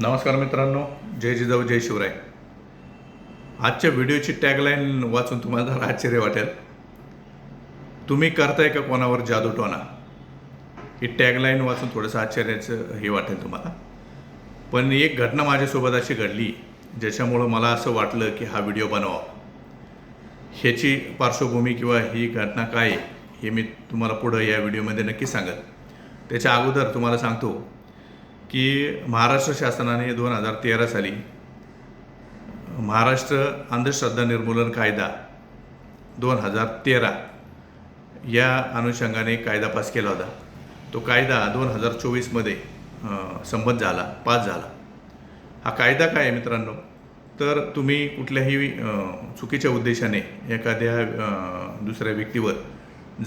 नमस्कार मित्रांनो जय जिजाऊ जय शिवराय. आजच्या व्हिडिओची टॅगलाईन वाचून तुम्हाला जरा आश्चर्य वाटेल. तुम्ही करताय का कोणावर जादूटोना ही टॅगलाईन वाचून थोडंसं आश्चर्याचं हे वाटेल तुम्हाला. पण एक घटना माझ्यासोबत अशी घडली ज्याच्यामुळं मला असं वाटलं की हा व्हिडिओ बनवा. ह्याची पार्श्वभूमी किंवा ही घटना काय आहे हे मी तुम्हाला पुढं या व्हिडिओमध्ये नक्की सांगेल. त्याच्या अगोदर तुम्हाला सांगतो की महाराष्ट्र शासनाने दोन हजार तेरा साली महाराष्ट्र अंधश्रद्धा निर्मूलन कायदा दोन हजार तेरा या अनुषंगाने कायदा पास केला होता. तो कायदा दोन हजार चोवीसमध्ये संबंध झाला पास झाला. हा कायदा काय आहे मित्रांनो? तर तुम्ही कुठल्याही चुकीच्या उद्देशाने एखाद्या दुसऱ्या व्यक्तीवर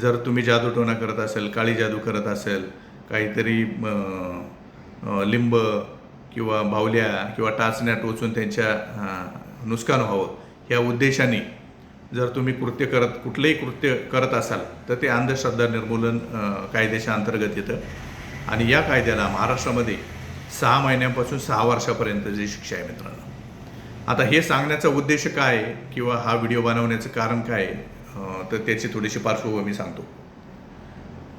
जर तुम्ही जादूटोणा करत असेल काळी जादू करत असेल काहीतरी लिंब किंवा बावल्या किंवा टाचण्या टोचून त्यांच्या नुकसान व्हावं या उद्देशाने जर तुम्ही कृत्य करत कुठलंही कृत्य करत असाल तर ते अंधश्रद्धा निर्मूलन कायद्याच्या अंतर्गत येतं. आणि या कायद्याला महाराष्ट्रामध्ये सहा महिन्यांपासून सहा वर्षापर्यंतची शिक्षा आहे मित्रांनो. आता हे सांगण्याचा उद्देश काय आहे किंवा हा व्हिडिओ बनवण्याचं कारण काय तर त्याची थोडीशी पार्श्वभूमी सांगतो.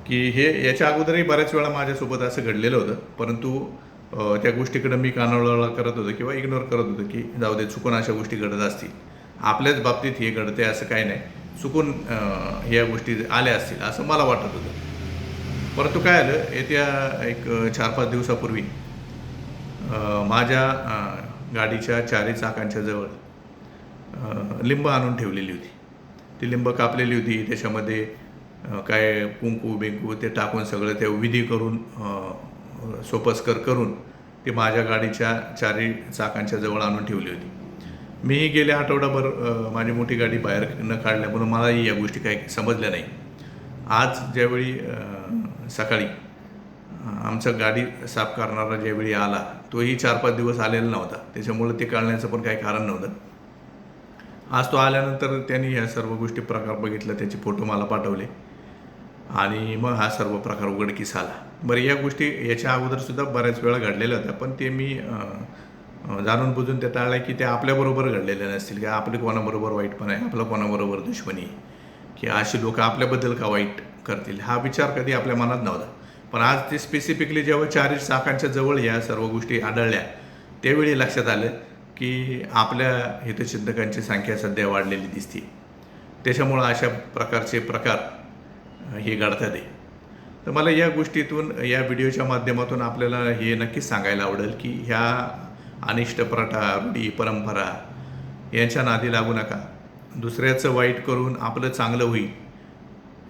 की हे याच्या अगोदरही बऱ्याच वेळा माझ्यासोबत असं घडलेलं होतं. परंतु त्या गोष्टीकडं मी कानावळा करत होतो किंवा इग्नोर करत होतो की जाऊ दे चुकून अशा गोष्टी घडत असतील. आपल्याच बाबतीत हे घडते असं काही नाही. चुकून या गोष्टी आल्या असतील असं मला वाटत होतं. परंतु काय आलं येत्या एक चार पाच दिवसापूर्वी माझ्या गाडीच्या चारी चाकांच्या जवळ लिंब आणून ठेवलेली होती. ती लिंब कापलेली होती. त्याच्यामध्ये काय कुंकू बिंकू ते टाकून सगळं ते विधी करून सोपस्कर करून ती माझ्या गाडीच्या चारी चाकांच्या जवळ आणून ठेवली होती. मी गेल्या आठवडाभर माझी मोठी गाडी बाहेर न काढल्या म्हणून मलाही या गोष्टी काही समजल्या नाही. आज ज्यावेळी सकाळी आमचा गाडी साफ करणारा ज्यावेळी आला तोही चार पाच दिवस आलेला नव्हता. त्याच्यामुळं ते काढण्याचं पण काही कारण नव्हतं. आज तो आल्यानंतर त्यांनी या सर्व गोष्टी प्रकार बघितला त्याचे फोटो मला पाठवले. आणि मग हा सर्व प्रकार उघडकीस आला. बरं या गोष्टी याच्या अगोदरसुद्धा बऱ्याच वेळा घडलेल्या होत्या पण ते मी जाणून बुजून ते टाळलं की ते आपल्याबरोबर घडलेल्या नसतील की आपले कोणाबरोबर वाईटपणा आहे आपलं कोणाबरोबर दुश्मनी आहे की अशी लोक आपल्याबद्दल का वाईट करतील? हा विचार कधी आपल्या मनात नव्हता. पण आज ते स्पेसिफिकली जेव्हा चारी साखांच्या जवळ या सर्व गोष्टी आढळल्या त्यावेळी लक्षात आलं की आपल्या हितचिंतकांची संख्या सध्या वाढलेली दिसते त्याच्यामुळं अशा प्रकारचे प्रकार हे घडतात आहे तर मला या गोष्टीतून या व्हिडिओच्या माध्यमातून आपल्याला हे नक्कीच सांगायला आवडेल की ह्या अनिष्ट प्रथा रूढी परंपरा यांच्या नादी लागू नका. दुसऱ्याचं वाईट करून आपलं चांगलं होईल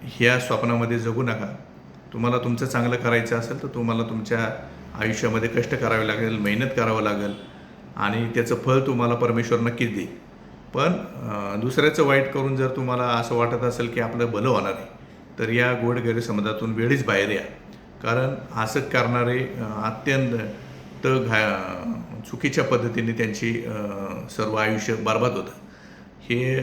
ह्या स्वप्नामध्ये जगू नका. तुम्हाला तुमचं चांगलं करायचं असेल तर तुम्हाला तुमच्या आयुष्यामध्ये कष्ट करावे लागेल मेहनत करावं लागेल आणि त्याचं फळ तुम्हाला परमेश्वर नक्कीच देईल. पण दुसऱ्याचं वाईट करून जर तुम्हाला असं वाटत असेल की आपलं भलं होणार नाही तर या गोड गैरसमजातून वेळीच बाहेर या. कारण असं करणारे अत्यंत घा चुकीच्या पद्धतीने त्यांची सर्व आयुष्य बर्बाद होतं. हे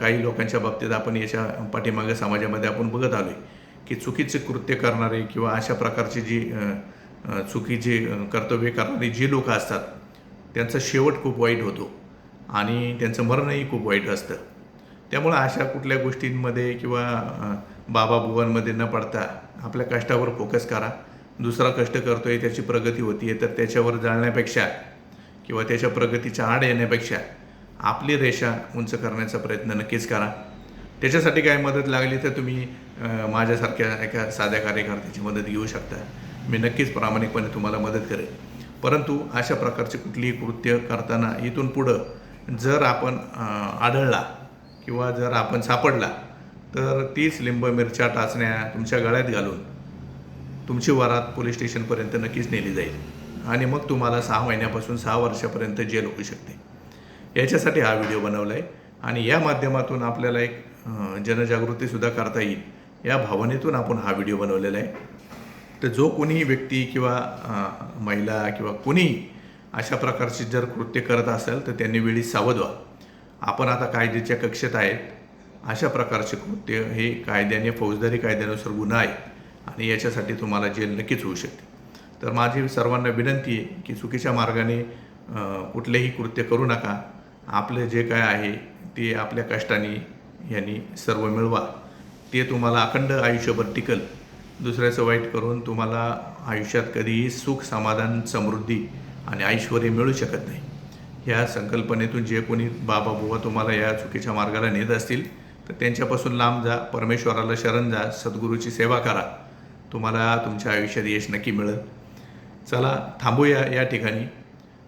काही लोकांच्या बाबतीत आपण याच्या पाठीमागे समाजामध्ये आपण बघत आलो आहे की चुकीचे कृत्य करणारे किंवा अशा प्रकारची जी चुकीचे कर्तव्य करणारी जी लोक असतात त्यांचा शेवट खूप वाईट होतो आणि त्यांचं मरणही खूप वाईट असतं. त्यामुळं अशा कुठल्या गोष्टींमध्ये किंवा बाबा बुवांमध्ये न पडता आपल्या कष्टावर फोकस करा. दुसरा कष्ट करतोय त्याची प्रगती होतीये तर त्याच्यावर जाळण्यापेक्षा किंवा त्याच्या प्रगतीच्या आड येण्यापेक्षा आपली रेषा उंच करण्याचा प्रयत्न नक्कीच करा. त्याच्यासाठी काय मदत लागली तर तुम्ही माझ्यासारख्या एका साध्या कार्यकर्त्याची मदत घेऊ शकता. मी नक्कीच प्रामाणिकपणे तुम्हाला मदत करेन. परंतु अशा प्रकारचे कुठलीही कृत्य करताना इथून पुढं जर आपण आढळला किंवा जर आपण सापडला तर तीच लिंब मिरच्या टाचण्या तुमच्या गळ्यात घालून तुमची वरात पोलीस स्टेशनपर्यंत नक्कीच नेली जाईल. आणि मग तुम्हाला सहा महिन्यापासून सहा वर्षापर्यंत जेल होऊ शकते. याच्यासाठी हा व्हिडिओ बनवला आहे आणि या माध्यमातून आपल्याला एक जनजागृतीसुद्धा करता येईल. या भावनेतून आपण हा व्हिडिओ बनवलेला आहे. तर जो कोणीही व्यक्ती किंवा महिला किंवा कोणीही अशा प्रकारची जर कृत्य करत असेल तर त्यांनी वेळी सावध व्हा. आपण आता कायद्याच्या कक्षेत आहेत. अशा प्रकारचे कृत्य हे कायद्याने फौजदारी कायद्यानुसार गुन्हा आहे आणि याच्यासाठी तुम्हाला जेल नक्कीच होऊ शकते. तर माझी सर्वांना विनंती आहे की चुकीच्या मार्गाने कुठलेही कृत्य करू नका. आपलं जे काय आहे ते आपल्या कष्टाने यांनी सर्व मिळवा. ते तुम्हाला अखंड आयुष्यभर टिकल. दुसऱ्याचं वाईट करून तुम्हाला आयुष्यात कधीही सुख समाधान समृद्धी आणि ऐश्वर मिळू शकत नाही. ह्या संकल्पनेतून जे कोणी बाबा बुवा तुम्हाला या चुकीच्या मार्गाला नेत असतील तर त्यांच्यापासून लांब जा परमेश्वराला शरण जा सद्गुरूची सेवा करा. तुम्हाला तुमच्या आयुष्यात यश नक्की मिळेल. चला थांबूया या ठिकाणी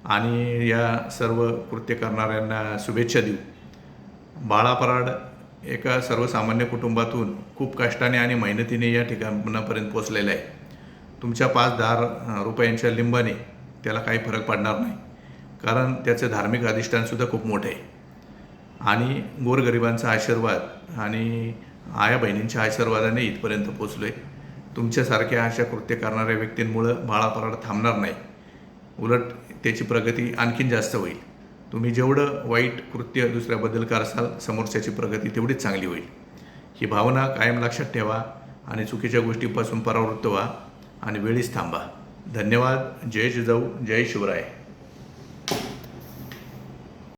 आणि या सर्व कृत्य करणाऱ्यांना शुभेच्छा देऊ. बाळा पराड एका सर्वसामान्य कुटुंबातून खूप कष्टाने आणि मेहनतीने या ठिकाणापर्यंत पोचलेला आहे. तुमच्या पाच दहा रुपयांच्या लिंबाने त्याला काही फरक पडणार नाही. कारण त्याचं धार्मिक अधिष्ठानसुद्धा खूप मोठं आहे. आणि गोरगरिबांचा आशीर्वाद आणि आया बहिणींच्या आशीर्वादाने इथपर्यंत पोचलो आहे तुमच्यासारख्या अशा कृत्य करणाऱ्या व्यक्तींमुळं बाळापराड थांबणार नाही. उलट त्याची प्रगती आणखीन जास्त होईल. तुम्ही जेवढं वाईट कृत्य दुसऱ्याबद्दल करसाल समोरच्याची प्रगती तेवढीच चांगली होईल. ही भावना कायम लक्षात ठेवा आणि चुकीच्या गोष्टीपासून परावृत्त व्हा आणि वेळीच थांबा. धन्यवाद. जय जिजाऊ. जय शिवराय.